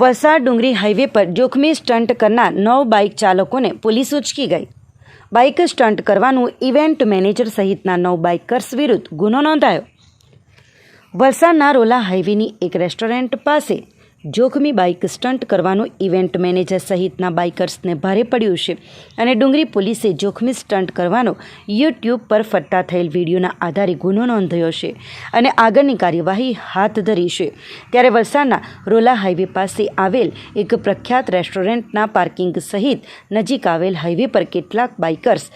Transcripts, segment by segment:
વલસાડ ડુંગરી highway પર જોખમી stunt કરનાર નવ બાઇક ચાલકોને પોલીસ ઉચકી ગઈ. બાઇક સ્ટન્ટ કરવાનું ઇવેન્ટ મેનેજર સહિતના નવ બાઇકર્સ વિરુદ્ધ ગુનો નોંધાયો. વલસાડના રોલા હાઈવેની એક રેસ્ટોરન્ટ પાસે જોખમી બાઇક સ્ટન્ટ કરવાનું ઇવેન્ટ મેનેજર સહિતના બાઇકર્સને ભારે પડ્યું છે. અને ડુંગરી પોલીસે જોખમી સ્ટન્ટ કરવાનો યુટ્યુબ પર ફરતા થયેલ વિડીયોના આધારે ગુનો નોંધ્યો છે અને આગળની કાર્યવાહી હાથ ધરી છે. ત્યારે વલસાડના રોલા હાઈવે પાસે આવેલ એક પ્રખ્યાત રેસ્ટોરન્ટના પાર્કિંગ સહિત નજીક આવેલ હાઈવે પર કેટલાક બાઇકર્સ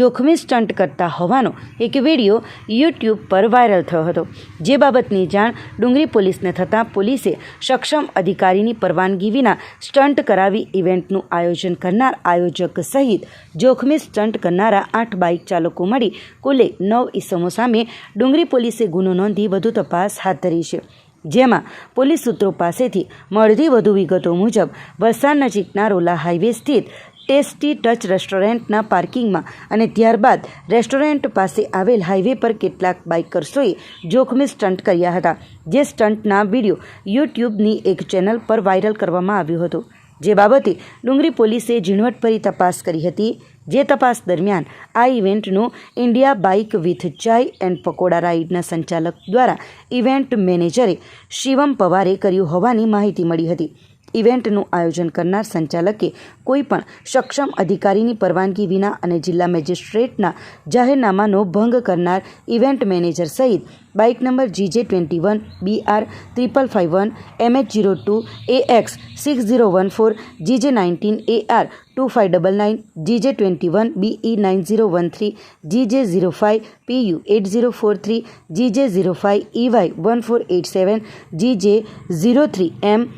જોખમી સ્ટન્ટ કરતા હોવાનો એક વીડિયો યુટ્યુબ પર વાયરલ થયો હતો. જે બાબતની જાણ ડુંગરી પોલીસને થતાં પોલીસે સક્ષમ અધિકારીની પરવાનગી વિના સ્ટન્ટ કરાવી ઇવેન્ટનું આયોજન કરનાર આયોજક સહિત જોખમી સ્ટન્ટ કરનારા આઠ બાઇક ચાલકો મળી કુલે નવ ઇસમો સામે ડુંગરી પોલીસે ગુનો નોંધી વધુ તપાસ હાથ ધરી છે. જેમાં પોલીસ સૂત્રો પાસેથી મળતી વધુ વિગતો મુજબ વલસાડ નજીકના રોલા હાઈવે સ્થિત ટેસ્ટી ટચ રેસ્ટોરન્ટના પાર્કિંગમાં અને ત્યારબાદ રેસ્ટોરન્ટ પાસે આવેલ હાઈવે પર કેટલાક બાઇકર્સોએ જોખમી સ્ટન્ટ કર્યા હતા. જે સ્ટન્ટના વીડિયો યુટ્યુબની એક ચેનલ પર વાયરલ કરવામાં આવ્યો હતો. જે બાબતે ડુંગરી પોલીસે ઝીણવટભરી તપાસ કરી હતી. જે તપાસ દરમિયાન આ ઇવેન્ટનું India bike with chai and pakoda રાઇડના સંચાલક દ્વારા ઇવેન્ટ મેનેજરે શિવમ પવારે કર્યું હોવાની માહિતી મળી હતી. ઇવેન્ટનું આયોજન કરનાર સંચાલકે કોઈપણ સક્ષમ અધિકારીની પરવાનગી વિના અને જિલ્લા મેજિસ્ટ્રેટના જાહેરનામાનો ભંગ કરનાર ઇવેન્ટ મેનેજર સહિત bike number GJ twenty one, B R triple five one MH zero two, A X six zero one four, GJ nineteen, A R two five double nine, GJ twenty one BE nine zero one three, GJ zero five PU eight zero four three, GJ zero five EY one four eight seven, GJ zero three, M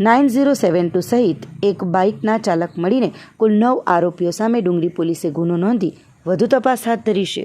nine zero seven two સહિત એક બાઇકના ચાલક મળીને કુલ નવ આરોપીઓ સામે ડુંગળી પોલીસે ગુનો નોંધી વધુ તપાસ હાથ ધરી છે.